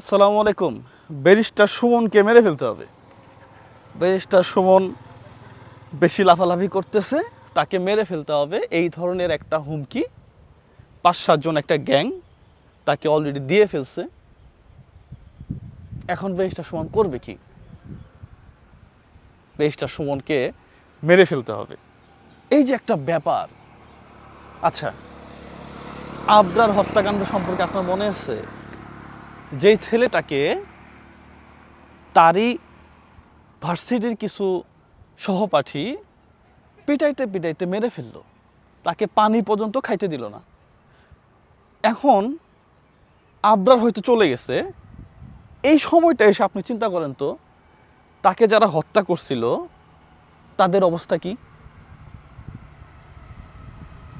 আসসালামু আলাইকুম। ব্যারিস্টার সুমনকে মেরে ফেলতে হবে। ব্যারিস্টার সুমন বেশি লাফালাফি করতেছে তাকে মেরে ফেলতে হবে। এই ধরনের একটা হুমকি পাঁচ সাতজন একটা গ্যাং তাকে অলরেডি দিয়ে ফেলছে। এখন ব্যারিস্টার সুমন করবে কি? ব্যারিস্টার সুমনকে মেরে ফেলতে হবে। এই যে একটা ব্যাপার। আচ্ছা আবরার হত্যাকাণ্ড সম্পর্কে আপনার মনে আছে? যেই ছেলেটাকে তারই ভার্সিটির কিছু সহপাঠী পিটাইতে পিটাইতে মেরে ফেলল। তাকে পানি পর্যন্ত খাইতে দিল না। এখন আবরার হয়তো চলে গেছে। এই সময়টা এসে আপনি চিন্তা করেন তো, তাকে যারা হত্যা করছিল, তাদের অবস্থা কি?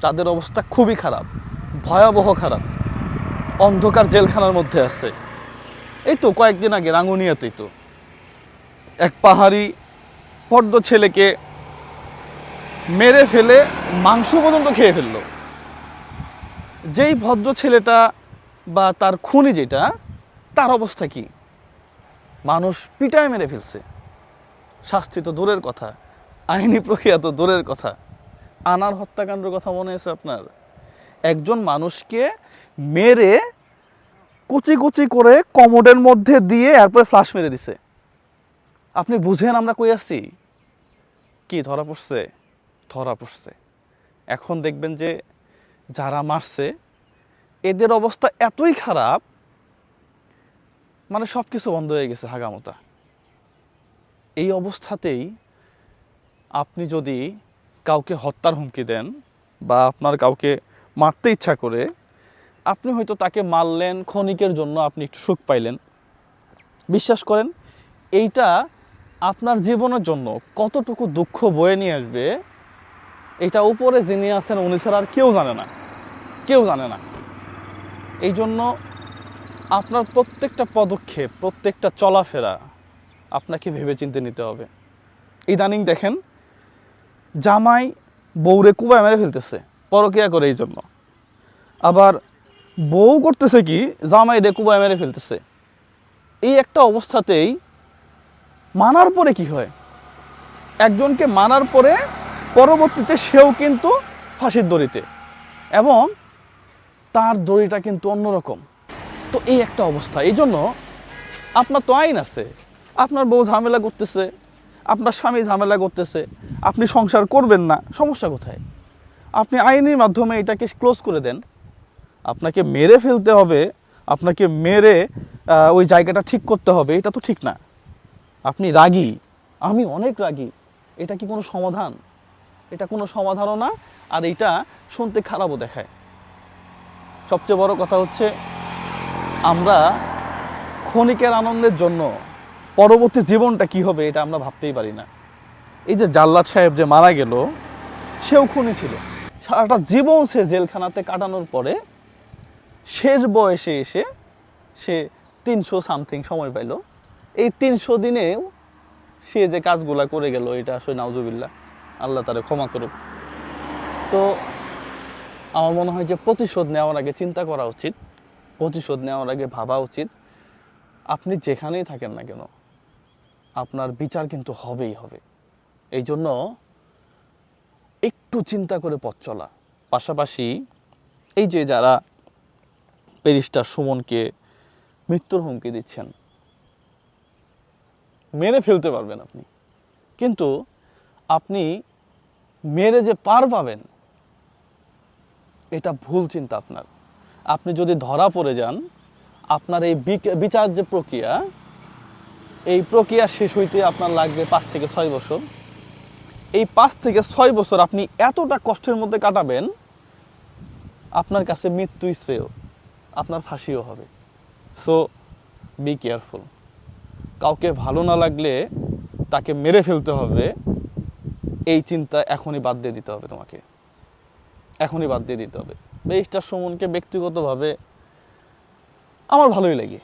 তাদের অবস্থা খুবই খারাপ, ভয়াবহ খারাপ। অন্ধকার জেলখানার মধ্যে আছে। এই তো কয়েকদিন আগে রাঙ্গুনিয়াতেই তো। এক পাহাড়ি পর্দ ছেলেকে মেরে ফেলে মাংস পর্যন্ত খেয়ে ফেলল। যেই ভদ্র ছেলেটা বা তার খুনি যেটা, তার অবস্থা কি? মানুষ পিটায় মেরে ফেলছে। শাস্তি তো দূরের কথা। আইনি প্রক্রিয়া তো দূরের কথা। আনার হত্যাকাণ্ডের কথা মনে আছে আপনার? একজন মানুষকে মেরে কুচি কুচি করে কমোডের মধ্যে দিয়ে এরপরে ফ্লাশ মেরে দিছে। আপনি বুঝেন আমরা কই আসছি কি, ধরা পড়ছে? ধরা পড়ছে। এখন দেখবেন যে যারা মারছে, এদের অবস্থা এতই খারাপ মানে সব কিছু বন্ধ হয়ে গেছে হাগামতা এই অবস্থাতেই আপনি যদি কাউকে হত্যার হুমকি দেন বা আপনার কাউকে মারতে ইচ্ছা করে আপনি হয়তো তাকে মারলেন, ক্ষণিকের জন্য আপনি একটু সুখ পাইলেন। বিশ্বাস করেন, এইটা আপনার জীবনের জন্য কতটুকু দুঃখ বয়ে নিয়ে আসবে, এটা উপরে যিনি আছেন উনি ছাড়া আর কেউ জানে না। কেউ জানে না। এই জন্য আপনার প্রত্যেকটা পদক্ষেপ, প্রত্যেকটা চলাফেরা আপনাকে ভেবেচিন্তে নিতে হবে। ইদানিং দেখেন, জামাই বউরে কুবায় মেরে ফেলতেছে। পরকিয়া করে এই জন্য। আবার বউ করতেছে কি, জামাই রে কুবায় মেরে ফেলতেছে। এই একটা অবস্থাতেই মানার পরে কি হয়? একজনকে মানার পরে পরবর্তীতে সেও কিন্তু ফাঁসির দড়িতে এবং তার দড়িটা কিন্তু অন্যরকম। তো এই একটা অবস্থা। এই জন্য আপনার তো আইন আছে। আপনার বউ ঝামেলা করতেছে, আপনার স্বামী ঝামেলা করতেছে, আপনি সংসার করবেন না, সমস্যা কোথায়? আপনি আইনের মাধ্যমে এটাকে ক্লোজ করে দেন। আপনাকে মেরে ফেলতে হবে, আপনাকে মেরে ওই জায়গাটা ঠিক করতে হবে, এটা তো ঠিক না। আপনি রাগী, আমি অনেক রাগী, এটা কি কোনো সমাধান? এটা কোনো সমাধানও না, আর এটা শুনতে খারাপও দেখায়। সবচেয়ে বড় কথা হচ্ছে, আমরা ক্ষণিকের আনন্দের জন্য পরবর্তী জীবনটা কি হবে এটা আমরা ভাবতেই পারি না। এই যে জাল্লাদ সাহেব যে মারা গেল, সেও খুনি ছিল। সারাটা জীবন সে জেলখানাতে কাটানোর পরে শেষ বয়সে এসে সে তিনশো সামথিং সময় পাইল। এই তিনশো দিনেও সে যে কাজগুলা করে গেল, এটা আসলে নাউজুবিল্লা আল্লাহ তারে ক্ষমা করুক। তো আমার মনে হয় যে প্রতিশোধ নেওয়ার আগে চিন্তা করা উচিত, প্রতিশোধ নেওয়ার আগে ভাবা উচিত, আপনি যেখানেই থাকেন না কেন, আপনার বিচার কিন্তু হবেই হবে। এই জন্য একটু চিন্তা করে পথ চলা। পাশাপাশি এই যে যারা ব্যারিস্টার সুমনকে মৃত্যুর হুমকি দিচ্ছেন, মেরে ফেলতে পারবেন আপনি। কিন্তু আপনি মেরে যে পার পাবেন, এটা ভুল চিন্তা আপনার। আপনি যদি ধরা পড়ে যান, আপনার এই বিচার যে প্রক্রিয়া, এই প্রক্রিয়া শেষ হইতে আপনার লাগবে পাঁচ থেকে ছয় বছর। এই পাঁচ থেকে ছয় বছর আপনি এতটা কষ্টের মধ্যে কাটাবেন, আপনার কাছে মৃত্যুই শ্রেয়, আপনার ফাঁসিও হবে। সো বি কেয়ারফুল কাউকে ভালো না লাগলে তাকে মেরে ফেলতে হবে, এই চিন্তা এখনই বাদ দিয়ে দিতে হবে তোমাকে। এখনই বাদ দিয়ে দিতে হবে। বেশটা সুমনকে ব্যক্তিগতভাবে আমার ভালোই লাগে।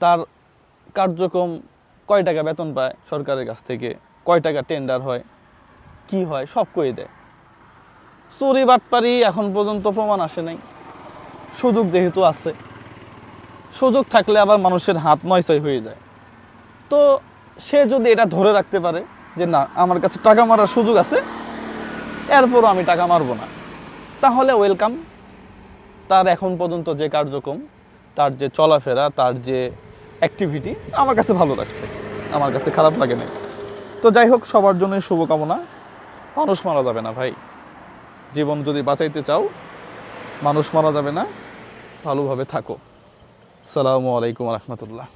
তার কার্যক্রম কয় টাকা বেতন পায় সরকারের কাছ থেকে? কয় টাকা টেন্ডার হয়, কি হয়, সব কই দেয়। চুরি বাটপারি এখন পর্যন্ত প্রমাণ আসে নাই। সুযোগ যেহেতু আছে, সুযোগ থাকলে আবার মানুষের হাত নয়ছয় হয়ে যায়। তো সে যদি এটা ধরে রাখতে পারে যে না, আমার কাছে টাকা মারার সুযোগ আছে, এরপরও আমি টাকা মারবো না। তাহলে ওয়েলকাম তার এখন পর্যন্ত যে কার্যক্রম, তার যে চলাফেরা, তার যে অ্যাক্টিভিটি আমার কাছে ভালো লাগছে। আমার কাছে খারাপ লাগে না তো যাই হোক, সবার জন্য শুভকামনা। মানুষ মারা যাবে না ভাই। জীবন যদি বাঁচাইতে চাও, মানুষ মারা যাবে না। ভালোভাবে থাকো। সালামু আলাইকুম রহমতুল্লাহ।